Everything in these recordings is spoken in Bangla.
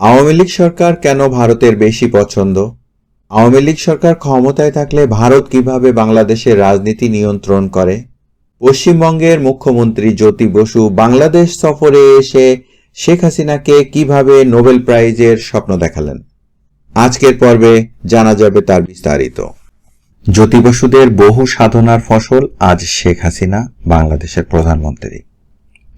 আওয়ামী লীগ সরকার কেন ভারতের বেশি পছন্দ? আওয়ামী লীগ সরকার ক্ষমতায় থাকলে ভারত কীভাবে বাংলাদেশের রাজনীতি নিয়ন্ত্রণ করে? পশ্চিমবঙ্গের মুখ্যমন্ত্রী জ্যোতি বসু বাংলাদেশ সফরে এসে শেখ হাসিনাকে কীভাবে নোবেল প্রাইজের স্বপ্ন দেখালেন? আজকের পর্বে জানা যাবে তার বিস্তারিত। জ্যোতি বসুদের বহু সাধনার ফসল আজ শেখ হাসিনা, বাংলাদেশের প্রধানমন্ত্রী।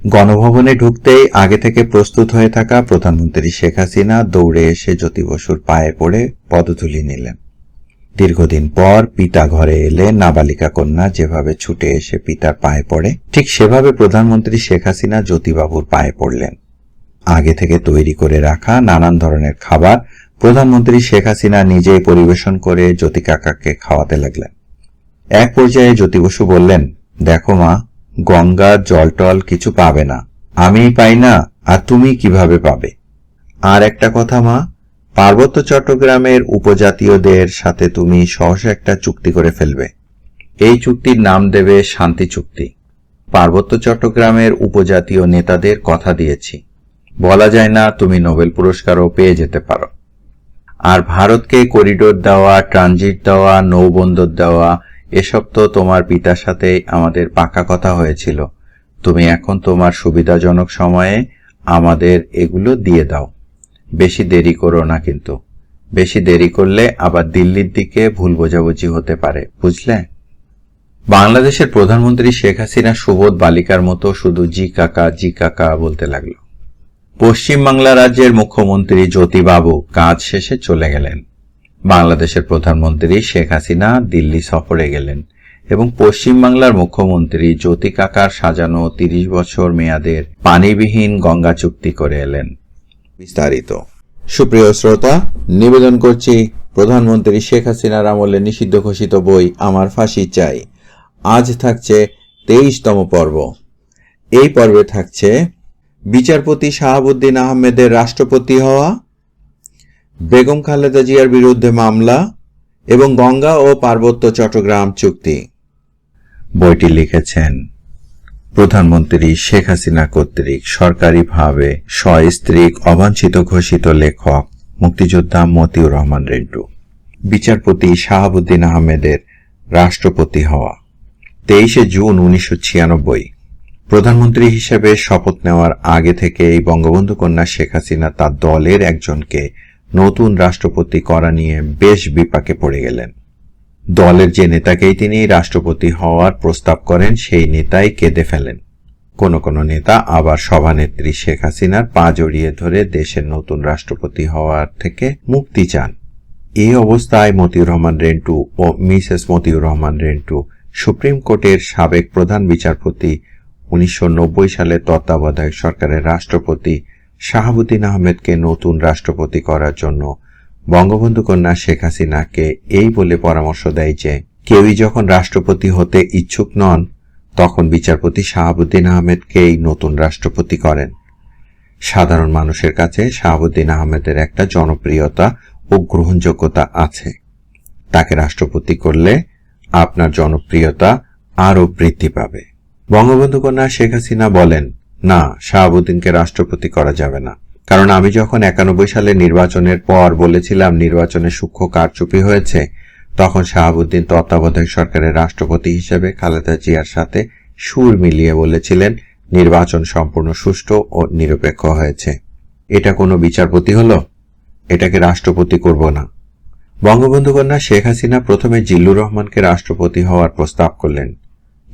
গণভবনে ঢুকতেই আগে থেকে প্রস্তুত হয়ে থাকা প্রধানমন্ত্রী শেখ হাসিনা দৌড়ে এসে জ্যোতি বসুর পায়ে পড়ে পদতুলি নিলেন। দীর্ঘদিন পর পিতা ঘরে এলে নাবালিকা কন্যা যেভাবে ছুটে এসে পিতার পায়ে পড়ে, ঠিক সেভাবে প্রধানমন্ত্রী শেখ হাসিনা জ্যোতিবাবুর পায়ে পড়লেন। আগে থেকে তৈরি করে রাখা নানান ধরনের খাবার প্রধানমন্ত্রী শেখ হাসিনা নিজেই পরিবেশন করে জ্যোতি কাকাকে খাওয়াতে লাগলেন। এক পর্যায়ে জ্যোতি বসু বললেন, দেখো মা গঙ্গা জলটল কিছু পাবে না। আমিই পাই না, আর তুমি কীভাবে পাবে? আর একটা কথা, মা, পার্বত্য চট্টগ্রামের উপজাতীয়দের সাথে তুমি সহসা একটা চুক্তি করে ফেলবে। এই চুক্তির নাম দেবে শান্তি চুক্তি। পার্বত্য চট্টগ্রামের উপজাতীয় নেতাদের কথা দিয়েছি। বলা যায় না তুমি নোবেল পুরস্কারও পেয়ে যেতে পারো। আর ভারতকে করিডোর দেওয়া, ট্রানজিট দেওয়া, নৌবন্দর দেওয়া এসব তো তোমার পিতার সাথে আমাদের পাকা কথা হয়েছিল। তুমি এখন তোমার সুবিধাজনক সময়ে আমাদের এগুলো দিয়ে দাও। বেশি দেরি করো না কিন্তু। বেশি দেরি করলে আবার দিল্লির দিকে ভুল বোঝাবুঝি হতে পারে, বুঝলে? বাংলাদেশের প্রধানমন্ত্রী শেখ হাসিনা সুবোধ বালিকার মতো শুধু জি কাকা জি কাকা বলতে লাগল। পশ্চিমবাংলা রাজ্যের মুখ্যমন্ত্রী জ্যোতিবাবু কাজ শেষে চলে গেলেন। বাংলাদেশের প্রধানমন্ত্রী শেখ হাসিনা দিল্লি সফরে গেলেন এবং পশ্চিমবাংলার মুখ্যমন্ত্রী জ্যোতি কাকার সাজানো তিরিশ বছর মেয়াদের পানিবিহীন গঙ্গা চুক্তি করে এলেন। বিস্তারিত। সুপ্রিয় শ্রোতা, নিবেদন করছি প্রধানমন্ত্রী শেখ হাসিনার আমলে নিষিদ্ধ ঘোষিত বই আমার ফাঁসি চাই। আজ থাকছে তেইশতম পর্ব। এই পর্বে থাকছে বিচারপতি শাহাবুদ্দিন আহমেদের রাষ্ট্রপতি হওয়া বেগম খালেদা জিয়ার বিরুদ্ধে মামলা এবং গঙ্গা ও পার্বত্য চট্টগ্রাম চুক্তি। বইটি লিখেছেন প্রধানমন্ত্রী শেখ হাসিনা কর্তৃক সরকারিভাবে সস্ত্রীক অবাঞ্ছিত ঘোষিত লেখক মুক্তিযোদ্ধা মতিউর রহমান রেন্টু বিচারপতি শাহাবুদ্দিন আহমেদের রাষ্ট্রপতি হওয়া। তেইশে জুন উনিশশো ছিয়ানব্বই, প্রধানমন্ত্রী হিসেবে শপথ নেওয়ার আগে থেকেই বঙ্গবন্ধু কন্যা শেখ হাসিনা তার দলের একজনকে নতুন রাষ্ট্রপতি করা নিয়ে বেশ বিপাকে পড়ে গেলেন। দলের যে নেতাকেই তিনি রাষ্ট্রপতি হওয়ার প্রস্তাব করেন, সেই নেতাই কেঁদে ফেলেন। কোন কোন নেতা আবার সভানেত্রী শেখ হাসিনার পা জড়িয়ে ধরে দেশের নতুন রাষ্ট্রপতি হওয়ার থেকে মুক্তি চান। এই অবস্থায় মতিউর রহমান রেন্টু ও মিসেস মতিউর রহমান রেন্টু সুপ্রিম কোর্টের সাবেক প্রধান বিচারপতি, উনিশশো নব্বই সালে তত্ত্বাবধায়ক সরকারের রাষ্ট্রপতি শাহাবুদ্দিন আহমেদকে নতুন রাষ্ট্রপতি করার জন্য বঙ্গবন্ধু কন্যা শেখ হাসিনাকে এই বলে পরামর্শ দেয় যে, কেউই যখন রাষ্ট্রপতি হতে ইচ্ছুক নন, তখন বিচারপতি শাহাবুদ্দিন আহমেদকেই নতুন রাষ্ট্রপতি করেন। সাধারণ মানুষের কাছে শাহাবুদ্দিন আহমেদের একটা জনপ্রিয়তা ও গ্রহণযোগ্যতা আছে। তাকে রাষ্ট্রপতি করলে আপনার জনপ্রিয়তা আরও বৃদ্ধি পাবে। বঙ্গবন্ধু কন্যা শেখ হাসিনা বলেন না, শাহাবুদ্দিনকে রাষ্ট্রপতি করা যাবে না। কারণ আমি যখন একানব্বই সালে নির্বাচনের পর বলেছিলাম নির্বাচনে সূক্ষ্ম কারচুপি হয়েছে, তখন শাহাবুদ্দিন তত্ত্বাবধায়ক সরকারের রাষ্ট্রপতি হিসেবে খালেদা জিয়ার সাথে সুর মিলিয়ে বলেছিলেন, নির্বাচন সম্পূর্ণ সুষ্ঠু ও নিরপেক্ষ হয়েছে। এটা কোনো বিচারপতি হলো? এটাকে রাষ্ট্রপতি করব না। বঙ্গবন্ধু কন্যা শেখ হাসিনা প্রথমে জিল্লুর রহমানকে রাষ্ট্রপতি হওয়ার প্রস্তাব করলেন।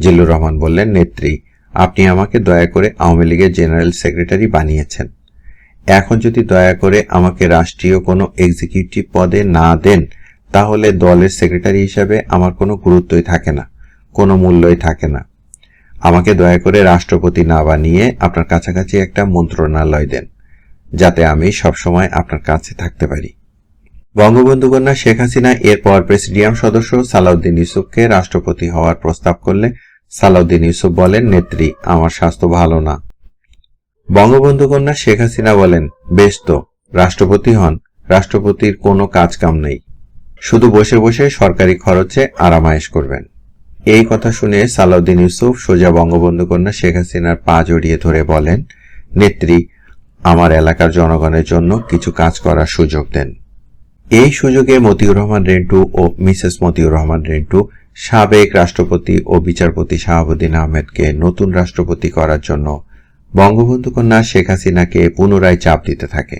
জিল্লুর রহমান বললেন, নেত্রী আপনি আমাকে দয়া করে আওয়ামী লীগের জেনারেল সেক্রেটারি বানিয়েছেন। এখন যদি দয়া করে আমাকে রাষ্ট্রীয় কোনো এক্সিকিউটিভ পদে না দেন, তাহলে দলের সেক্রেটারি হিসাবে আমার কোনো গুরুত্বই থাকে না, কোনো মূল্যই থাকে না। আমাকে দয়া করে রাষ্ট্রপতি না বানিয়ে আপনার কাছাকাছি একটা মন্ত্রণালয় দেন, যাতে আমি সবসময় আপনার কাছে থাকতে পারি। বঙ্গবন্ধু কন্যা শেখ হাসিনা, এরপর প্রেসিডিয়াম সদস্য সালাউদ্দিন ইউসুফকে রাষ্ট্রপতি হওয়ার প্রস্তাব করলে সালাউদ্দিন ইউসুফ বলেন, নেত্রী, আমার স্বাস্থ্য ভালো না। বঙ্গবন্ধু কন্যা শেখ হাসিনা বলেন, বেশ তো, রাষ্ট্রপতি হন, রাষ্ট্রপতির কোনো কাজ কাম নেই। শুধু বসে বসে সরকারি খরচে আরামায়েশ করবেন। এই কথা শুনে সালাউদ্দিন ইউসুফ সোজা বঙ্গবন্ধু কন্যা শেখ হাসিনার পা জড়িয়ে ধরে বলেন, নেত্রী, আমার এলাকার জনগণের জন্য কিছু কাজ করার সুযোগ দেন। এই সুযোগে মতিউর রহমান রেন্টু ও মিসেস মতিউর রহমান রেন্টু সাবেক রাষ্ট্রপতি ও বিচারপতি শাহাবুদ্দিন আহমেদকে নতুন রাষ্ট্রপতি করার জন্য বঙ্গবন্ধু কন্যা শেখ হাসিনাকে পুনরায় চাপ দিতে থাকে।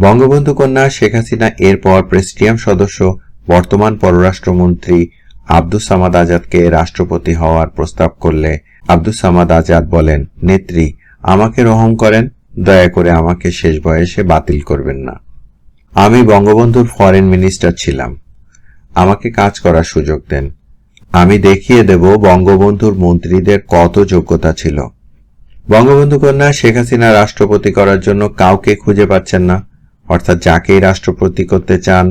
বঙ্গবন্ধু কন্যা শেখ হাসিনা এরপর প্রেসিডিয়াম সদস্য, বর্তমান পররাষ্ট্রমন্ত্রী আব্দুস সামাদ আজাদকে রাষ্ট্রপতি হওয়ার প্রস্তাব করলে আব্দুস সামাদ আজাদ বলেন, নেত্রী, আমাকে রহম করেন, দয়া করে আমাকে শেষ বয়সে বাতিল করবেন না। আমি বঙ্গবন্ধুর ফরেন মিনিস্টার ছিলাম। আমাকে কাজ করার সুযোগ দেন। আমি দেখিয়ে দেব বঙ্গবন্ধুর মন্ত্রীদের কত যোগ্যতা ছিল। বঙ্গবন্ধু কন্যা শেখ হাসিনা রাষ্ট্রপতি করার জন্য কাউকে খুঁজে পাচ্ছেন না। অর্থাৎ যাকেই রাষ্ট্রপতি করতে চান,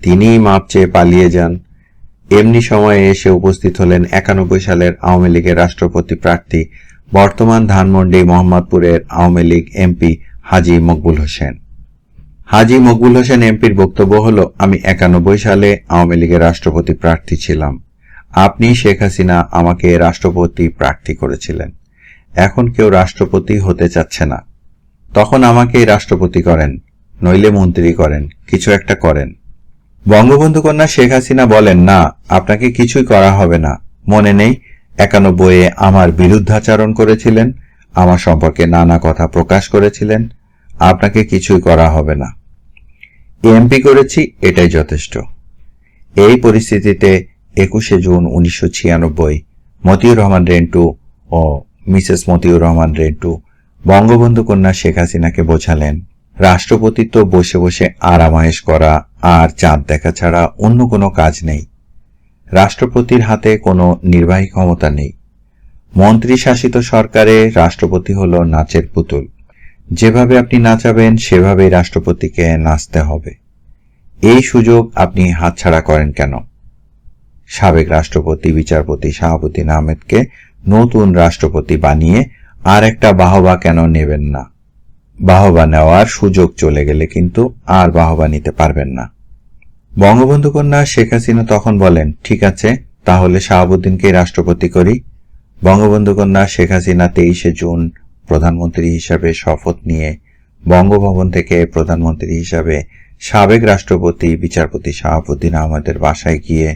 তিনিই মাপ চেয়ে পালিয়ে যান। এমনি সময়ে এসে উপস্থিত হলেন একানব্বই সালের আওয়ামী লীগের রাষ্ট্রপতি প্রার্থী, বর্তমান ধানমন্ডি মোহাম্মদপুরের আওয়ামী লীগ এমপি হাজি মকবুল হোসেন। হাজি মকবুল হোসেন এমপির বক্তব্য হল, আমি একানব্বই সালে আওয়ামী লীগের রাষ্ট্রপতি প্রার্থী ছিলাম। আপনি শেখ হাসিনা আমাকে রাষ্ট্রপতি প্রার্থী করেছিলেন। এখন কেউ রাষ্ট্রপতি হতে চাচ্ছে না। তখন আমাকেই রাষ্ট্রপতি করেন, নইলে মন্ত্রী করেন, কিছু একটা করেন। বঙ্গবন্ধু কন্যা শেখ হাসিনা বলেন, না, আপনাকে কিছুই করা হবে না। মনে নেই, একানব্বইয়ে আমার বিরুদ্ধাচরণ করেছিলেন, আমার সম্পর্কে নানা কথা প্রকাশ করেছিলেন, আপনাকে কিছুই করা হবে না। এমপি করেছি, এটাই যথেষ্ট। এই পরিস্থিতিতে একুশে জুন উনিশশো ছিয়ানব্বই, মতিউর রহমান রেন্টু ও মিসেস মতিউর রহমান রেন্টু বঙ্গবন্ধু কন্যা শেখ হাসিনাকে বোঝালেন রাষ্ট্রপতি তো বসে বসে আরামায়েশ করা আর চাঁদ দেখা ছাড়া অন্য কোনো কাজ নেই। রাষ্ট্রপতির হাতে কোনো নির্বাহী ক্ষমতা নেই। মন্ত্রী শাসিত সরকারে রাষ্ট্রপতি হল নাচের পুতুল। যেভাবে আপনি নাচাবেন, সেভাবেই রাষ্ট্রপতিকে নাচতে হবে। এই সুযোগ আপনি হাতছাড়া করেন কেন? সাবেক রাষ্ট্রপতি, বিচারপতি শাহাবুদ্দিন আহমেদকে নতুন রাষ্ট্রপতি বানিয়ে আর একটা বাহবা কেন নেবেন না? বাহবা নেওয়ার সুযোগ চলে গেলে কিন্তু আর বাহবা নিতে পারবেন না। বঙ্গবন্ধু কন্যা শেখ হাসিনা তখন বলেন, ঠিক আছে, তাহলে শাহাবুদ্দিনকে রাষ্ট্রপতি করি। বঙ্গবন্ধু কন্যা শেখ হাসিনা তেইশে জুন প্রধানমন্ত্রী হিসাবে শপথ নিয়ে বঙ্গভবন থেকে প্রধানমন্ত্রী হিসাবে সাবেক রাষ্ট্রপতি, বিচারপতি শাহাবুদ্দিন আহমেদের বাসায় গিয়ে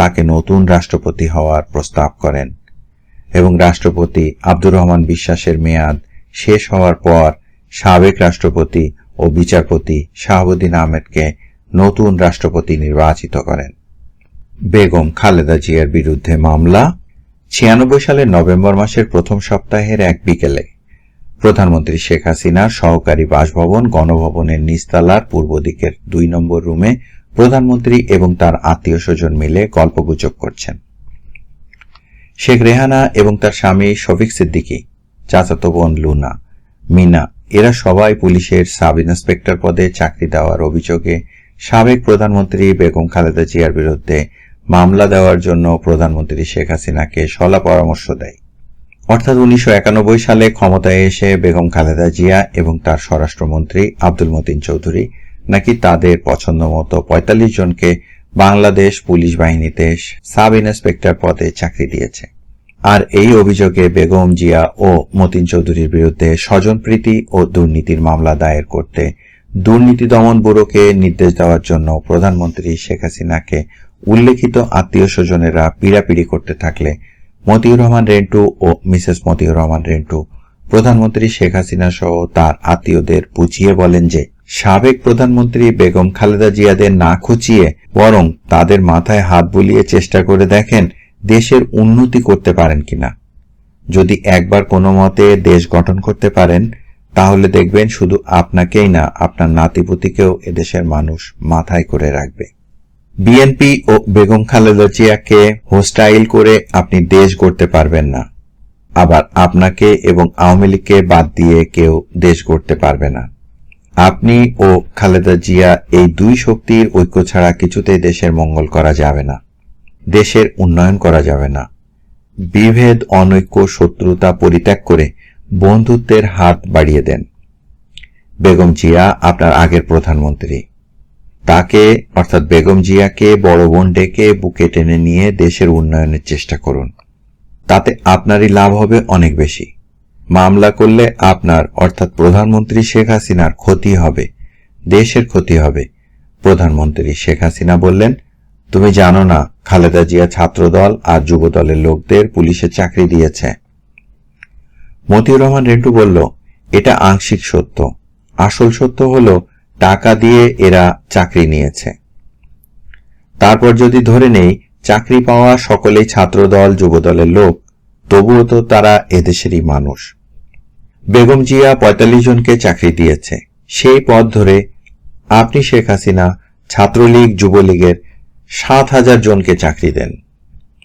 তাকে নতুন রাষ্ট্রপতি হওয়ার প্রস্তাব করেন এবং রাষ্ট্রপতি আব্দুর রহমান বিশ্বাসের মেয়াদ শেষ হওয়ার পর সাবেক রাষ্ট্রপতি ও বিচারপতি শাহাবুদ্দিন আহমেদকে নতুন রাষ্ট্রপতি নির্বাচিত করেন। বেগম খালেদা জিয়ার বিরুদ্ধে মামলা, ছিয়ানব্বই সালের নভেম্বর মাসের প্রথম সপ্তাহের এক বিকেলে। প্রধানমন্ত্রী শেখ হাসিনার সহকারী বাসভবন গণভবনের নিস্তালার পূর্ব দিকের দুই নম্বর রুমে প্রধানমন্ত্রী এবং তার আত্মীয় স্বজন মিলে গল্পগুজব করছেন। শেখ রেহানা এবং তার স্বামী শফিক সিদ্দিকী, চাচাতো বোন লুনা, মিনা, এরা সবাই পুলিশের সাব ইন্সপেক্টর পদে চাকরি দেওয়ার অভিযোগে সাবেক প্রধানমন্ত্রী বেগম খালেদা জিয়ার বিরুদ্ধে মামলা দেওয়ার জন্য প্রধানমন্ত্রী শেখ হাসিনাকে সলা পরামর্শ দেয়। অর্থাৎ উনিশশো একানব্বই সালে ক্ষমতায় এসে বেগম খালেদা জিয়া এবং তার স্বরাষ্ট্রমন্ত্রী আব্দুল মতিন চৌধুরী নাকি তাদের পছন্দ মতো পঁয়তাল্লিশ জনকে বাংলাদেশ পুলিশ বাহিনীতে সাব ইন্সপেক্টর পদে চাকরি দিয়েছে। আর এই অভিযোগে বেগম জিয়া ও মতিন চৌধুরীর বিরুদ্ধে স্বজনপ্রীতি ও দুর্নীতির মামলা দায়ের করতে দুর্নীতি দমন ব্যুরোকে নির্দেশ দেওয়ার জন্য প্রধানমন্ত্রী শেখ হাসিনাকে উল্লেখিত আত্মীয় স্বজনেরা পীড়াপিড়ি করতে থাকলে মতিউর রহমান রেন্টু ও মিসেস মতিউর রহমান রেন্টু প্রধানমন্ত্রী শেখ হাসিনা সহ তার আত্মীয়দের বুঝিয়ে বলেন যে সাবেক প্রধানমন্ত্রী বেগম খালেদা জিয়াদের না খুঁচিয়ে বরং তাদের মাথায় হাত বুলিয়ে চেষ্টা করে দেখেন দেশের উন্নতি করতে পারেন কিনা। যদি একবার কোনো মতে দেশ গঠন করতে পারেন, তাহলে দেখবেন শুধু আপনাকেই না, আপনার নাতিপুতিকেও এদেশের মানুষ মাথায় করে রাখবে। বিএনপি ও বেগম খালেদা জিয়াকে হোস্টাইল করে আপনি দেশ গড়তে পারবেন না। আবার আপনাকে এবং আওয়ামী লীগকে বাদ দিয়ে কেউ দেশ গড়তে পারবে না। আপনি ও খালেদা জিয়া এই দুই শক্তির ঐক্য ছাড়া কিছুতেই দেশের মঙ্গল করা যাবে না। দেশের উন্নয়ন করা যাবে না। বিভেদ, অনৈক্য, শত্রুতা পরিত্যাগ করে বন্ধুত্বের হাত বাড়িয়ে দেন। বেগম জিয়া আপনার আগের প্রধানমন্ত্রী। তাকে, অর্থাৎ বেগম জিয়াকে বড় বোন ডেকে বুকে টেনে নিয়ে দেশের উন্নয়নের চেষ্টা করুন। তাতে আপনারই লাভ হবে অনেক বেশি। মামলা করলে আপনার, অর্থাৎ প্রধানমন্ত্রী শেখ হাসিনার ক্ষতি হবে, দেশের ক্ষতি হবে। প্রধানমন্ত্রী শেখ হাসিনা বললেন, তুমি জানো না, খালেদা জিয়া ছাত্রদল আর যুবদলের লোকদের পুলিশে চাকরি দিয়েছে। মতিউর রহমান রেন্টু বলল, এটা আংশিক সত্য। আসল সত্য হলো, টাকা দিয়ে এরা চাকরি নিয়েছে। তারপর যদি ধরে নেই, চাকরি পাওয়া সকলেই ছাত্রদল, যুবদলের লোক, তবুও তো তারা এদেশেরই মানুষ। বেগম জিয়া পঁয়তাল্লিশ জনকে চাকরি দিয়েছে। সেই পথ ধরে আপনি শেখ হাসিনা ছাত্রলীগ, যুবলীগের সাত হাজার জনকে চাকরি দেন।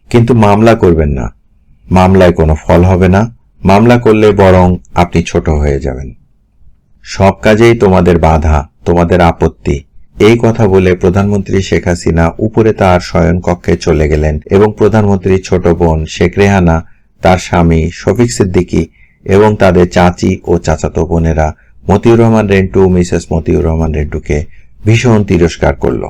কিন্তু মামলা করবেন না। মামলায় কোনো ফল হবে না। মামলা করলে বরং আপনি ছোট হয়ে যাবেন। সব কাজেই তোমাদের বাধা, তোমাদের আপত্তি। এই কথা বলে প্রধানমন্ত্রী শেখ হাসিনা উপরে তার শয়ন কক্ষে চলে গেলেন এবং প্রধানমন্ত্রীর ছোট বোন শেখ রেহানা, তার স্বামী শফিক সিদ্দিকী এবং তাদের চাচি ও চাচাতো বোনেরা মতিউর রহমান রেন্টু মিসেস মতিউর রহমান রেন্টুকে ভীষণ তিরস্কার করল।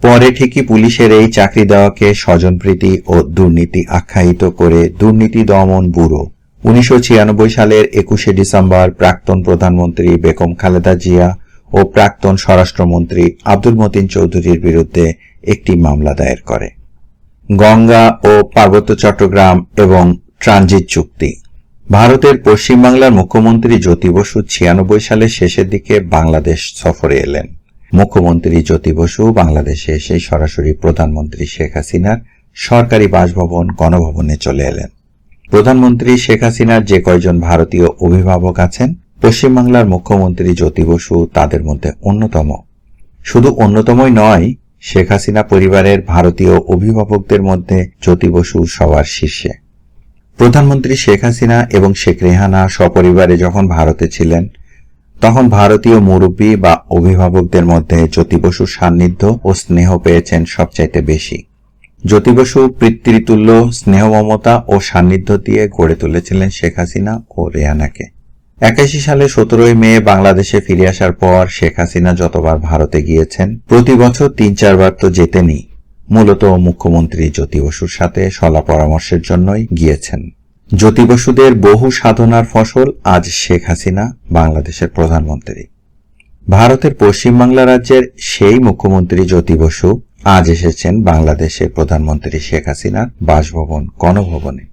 পরে ঠিকই পুলিশের এই চাকরি দেওয়াকে স্বজনপ্রীতি ও দুর্নীতি আখ্যায়িত করে দুর্নীতি দমন ব্যুরো। উনিশশো ছিয়ানব্বই সালের একুশে ডিসেম্বর প্রাক্তন প্রধানমন্ত্রী বেগম খালেদা জিয়া ও প্রাক্তন স্বরাষ্ট্রমন্ত্রী আব্দুল মতিন চৌধুরীর বিরুদ্ধে একটি মামলা দায়ের করে। গঙ্গা ও পার্বত্য চট্টগ্রাম এবং ট্রানজিট চুক্তি। ভারতের পশ্চিমবাংলার মুখ্যমন্ত্রী জ্যোতি বসু ছিয়ানব্বই সালের শেষের দিকে বাংলাদেশ সফরে এলেন। মুখ্যমন্ত্রী জ্যোতি বসু বাংলাদেশে এসে সরাসরি প্রধানমন্ত্রী শেখ হাসিনার সরকারি বাসভবন, গণভবনে চলে এলেন। প্রধানমন্ত্রী শেখ হাসিনার যে কয়জন ভারতীয় অভিভাবক আছেন, পশ্চিমবাংলার মুখ্যমন্ত্রী জ্যোতি বসু তাদের মধ্যে অন্যতম। শুধু অন্যতমই নয়, শেখ হাসিনা পরিবারের ভারতীয় অভিভাবকদের মধ্যে জ্যোতি বসু সবার শীর্ষে। প্রধানমন্ত্রী শেখ হাসিনা এবং শেখ রেহানা সপরিবারে যখন ভারতে ছিলেন, তখন ভারতীয় মুরব্বী বা অভিভাবকদের মধ্যে জ্যোতি বসুর সান্নিধ্য ও স্নেহ পেয়েছেন সবচাইতে বেশি। জ্যোতি বসু পিতৃতুল্য স্নেহ মমতা ও সান্নিধ্য দিয়ে গড়ে তুলেছিলেন শেখ হাসিনা ও রেহানাকে। একাশি সালে সতেরোই মে বাংলাদেশে ফিরে আসার পর শেখ হাসিনা যতবার ভারতে গিয়েছেন, প্রতি বছর তিন চারবার তো যেতেনই। মূলত মুখ্যমন্ত্রী জ্যোতি বসুর সাথে সলা পরামর্শের জন্যই গিয়েছেন। জ্যোতি বসুদের বহু সাধনার ফসল আজ শেখ হাসিনা, বাংলাদেশের প্রধানমন্ত্রী। ভারতের পশ্চিমবাংলা রাজ্যের সেই মুখ্যমন্ত্রী জ্যোতি বসু আজ এসেছেন বাংলাদেশের প্রধানমন্ত্রী শেখ হাসিনার বাসভবন, গণভবনে।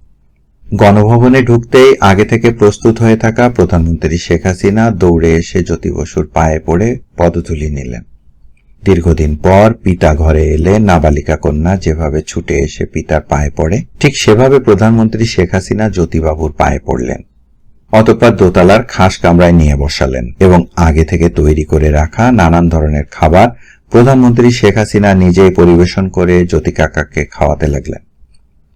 গণভবনে ঢুকতেই আগে থেকে প্রস্তুত হয়ে থাকা প্রধানমন্ত্রী শেখ হাসিনা দৌড়ে এসে জ্যোতি বসুর পায়ে পড়ে পদতুলি নিলেন। দীর্ঘদিন পর পিতা ঘরে এলে নাবালিকা কন্যা যেভাবে ছুটে এসে পিতার পায়ে পড়ে, ঠিক সেভাবে প্রধানমন্ত্রী শেখ হাসিনা জ্যোতিবাবুর পায়ে পড়লেন। অতঃপর দোতলার খাস কামরায় নিয়ে বসালেন এবং আগে থেকে তৈরি করে রাখা নানান ধরনের খাবার প্রধানমন্ত্রী শেখ হাসিনা নিজেই পরিবেশন করে জ্যোতি কাকাকে খাওয়াতে লাগলেন।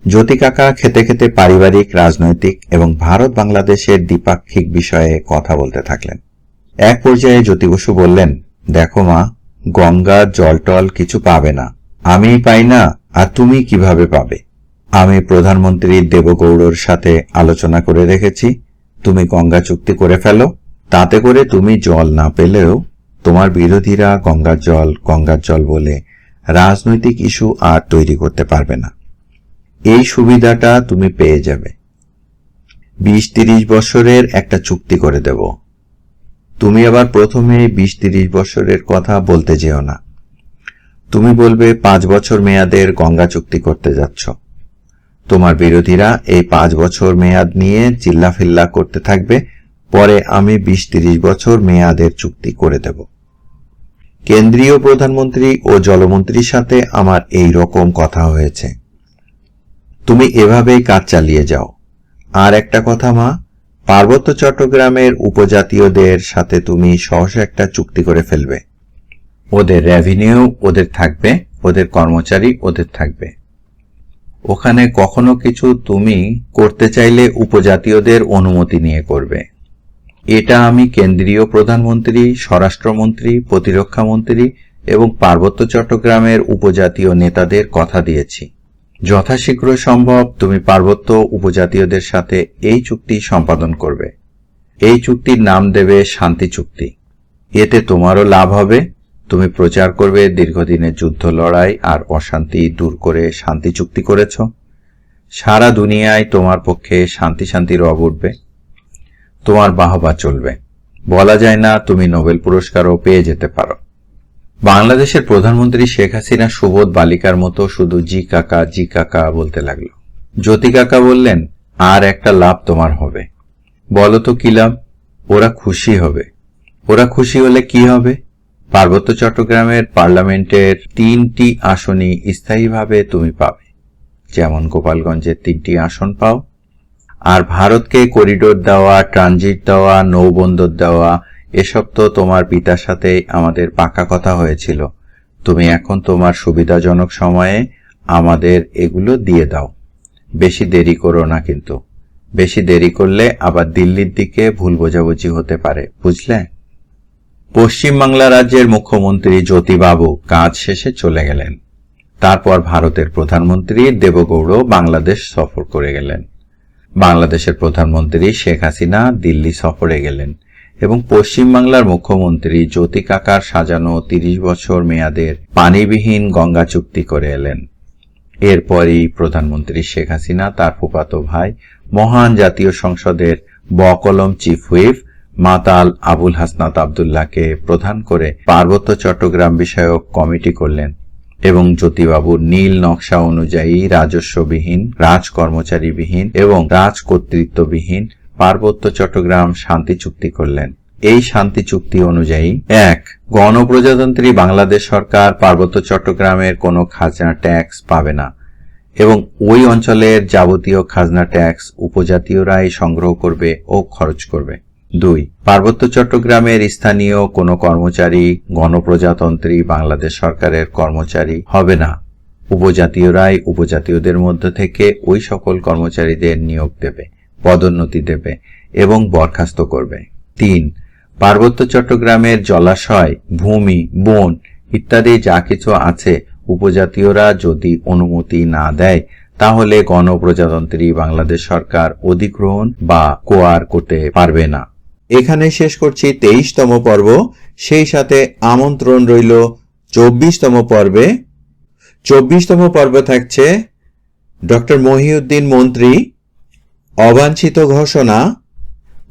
জ্যোতি কাকা খেতে খেতে পারিবারিক, রাজনৈতিক এবং ভারত বাংলাদেশের দ্বিপাক্ষিক বিষয়ে কথা বলতে থাকলেন। এক পর্যায়ে জ্যোতি বসু বললেন, দেখো মা গঙ্গা, জলটল কিছু পাবে না। আমি পাই না, আর তুমি কীভাবে পাবে? আমি প্রধানমন্ত্রী দেবগৌড়র সাথে আলোচনা করে রেখেছি তুমি গঙ্গা চুক্তি করে ফেলো। তাতে করে তুমি জল না পেলেও তোমার বিরোধীরা গঙ্গার জল গঙ্গার জল বলে রাজনৈতিক ইস্যু আর তৈরি করতে পারবে না। এই সুবিধাটা তুমি পেয়ে যাবে। বিশ তিরিশ বছরের একটা চুক্তি করে দেব। তুমি আবার প্রথমে বিশ তিরিশ বছরের কথা বলতে যেও না। তুমি বলবে, পাঁচ বছর মেয়াদের গঙ্গা চুক্তি করতে যাচ্ছ। তোমার বিরোধীরা এই পাঁচ বছর মেয়াদ নিয়ে চিল্লাফিল্লা করতে থাকবে, পরে আমি বিশ তিরিশ বছর মেয়াদের চুক্তি করে দেব। কেন্দ্রীয় প্রধানমন্ত্রী ও জলমন্ত্রীর সাথে আমার এই রকম কথা হয়েছে। তুমি এভাবেই কাজ চালিয়ে যাও। আর একটা কথা মা পার্বত্য চট্টগ্রামের উপজাতীয়দের সাথে তুমি সহসা একটা চুক্তি করে ফেলবে। ওদের রেভিনিউ ওদের থাকবে, ওদের কর্মচারী ওদের থাকবে। ওখানে কখনো কিছু তুমি করতে চাইলে উপজাতীয়দের অনুমতি নিয়ে করবে। এটা আমি কেন্দ্রীয় প্রধানমন্ত্রী, স্বরাষ্ট্রমন্ত্রী, প্রতিরক্ষা মন্ত্রী এবং পার্বত্য চট্টগ্রামের উপজাতীয় নেতাদের কথা দিয়েছি। যথাশীঘ্র সম্ভব তুমি পার্বত্য উপজাতীয়দের সাথে এই চুক্তি সম্পাদন করবে। এই চুক্তির নাম দেবে শান্তি চুক্তি। এতে তোমারও লাভ হবে। তুমি প্রচার করবে দীর্ঘদিনের যুদ্ধ লড়াই আর অশান্তি দূর করে শান্তি চুক্তি করেছ। সারা দুনিয়ায় তোমার পক্ষে শান্তি শান্তি রব উঠবে। তোমার বাহবা চলবে। বলা যায় না তুমি নোবেল পুরস্কারও পেয়ে যেতে পারো। বাংলাদেশের প্রধানমন্ত্রী শেখ হাসিনা সুবোধ বালিকার মতো শুধু জি কাকা জি কাকা বলতে লাগল। জ্যোতি কাকা বললেন, আর একটা লাভ তোমার হবে। বলো তো কি লাভ? ওরা খুশি হবে। ওরা খুশি হলে কি হবে? পার্বত্য চট্টগ্রামের পার্লামেন্টের তিনটি আসনই স্থায়ীভাবে তুমি পাবে। যেমন গোপালগঞ্জের তিনটি আসন পাও। আর ভারতকে করিডোর দেওয়া, ট্রানজিট দেওয়া, নৌবন্দর দেওয়া এসব তো তোমার পিতার সাথে আমাদের পাকা কথা হয়েছিল। তুমি এখন তোমার সুবিধাজনক সময়ে আমাদের এগুলো দিয়ে দাও। বেশি দেরি করো না কিন্তু। বেশি দেরি করলে আবার দিল্লির দিকে ভুল বোঝাবুঝি হতে পারে, বুঝলে? পশ্চিমবাংলা রাজ্যের মুখ্যমন্ত্রী জ্যোতিবাবু কাজ শেষে চলে গেলেন। তারপর ভারতের প্রধানমন্ত্রী দেবগৌড় বাংলাদেশ সফর করে গেলেন। বাংলাদেশের প্রধানমন্ত্রী শেখ হাসিনা দিল্লি সফরে গেলেন। এবং পশ্চিমবাংলার মুখ্যমন্ত্রী জ্যোতি কাকার সাজানো তিরিশ বছর মেয়াদের পানিবিহীন গঙ্গা চুক্তি করে এলেন। এরপরই প্রধানমন্ত্রী শেখ হাসিনা, তার ফুফাতো ভাই, মহান জাতীয় সংসদের বকলম চিফ হুইপ মাতাল আবুল হাসনাত আবদুল্লাহকে প্রধান করে পার্বত্য চট্টগ্রাম বিষয়ক কমিটি করলেন এবং জ্যোতিবাবুর নীল নকশা অনুযায়ী রাজস্ববিহীন, রাজ কর্মচারীবিহীন এবং রাজ কর্তৃত্ববিহীন পার্বত্য চট্টগ্রাম শান্তি চুক্তি করলেন। এই শান্তি চুক্তি অনুযায়ী, এক, গণপ্রজাতন্ত্রী বাংলাদেশ সরকার পার্বত্য চট্টগ্রামের কোনো খাজনা ট্যাক্স পাবে না এবং ওই অঞ্চলের যাবতীয় খাজনা ট্যাক্স উপজাতীয়রাই সংগ্রহ করবে ও খরচ করবে। দুই, পার্বত্য চট্টগ্রামের স্থানীয় কোনো কর্মচারী গণপ্রজাতন্ত্রী বাংলাদেশ সরকারের কর্মচারী হবে না। উপজাতীয়রাই উপজাতীয়দের মধ্য থেকে ওই সকল কর্মচারীদের নিয়োগ দেবে। পদোন্নতি দেবে এবং বরখাস্ত করবে। তিন, পার্বত্য চট্টগ্রামের জলাশয়, ভূমি, বন ইত্যাদি যা কিছু আছে উপজাতীয়রা যদি অনুমতি না দেয়, তাহলে গণপ্রজাতন্ত্রী বাংলাদেশ সরকার অধিগ্রহণ বা কোয়ার করতে পারবে না। এখানে শেষ করছি তেইশতম পর্ব। সেই সাথে আমন্ত্রণ রইল চব্বিশতম পর্বে। চব্বিশতম পর্ব থাকছে ডক্টর মহিউদ্দিন মন্ত্রী অবাঞ্ছিত ঘোষণা,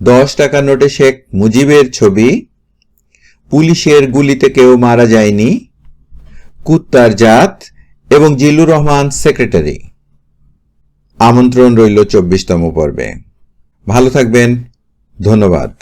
দশ টাকা নোটে শেখ মুজিবের ছবি, পুলিশের গুলিতে কেউ মারা যায়নি, কুত্তার জাত এবং জিল্লুর রহমান সেক্রেটারি। আমন্ত্রণ রইল চব্বিশতম পর্বে। ভালো থাকবেন, ধন্যবাদ।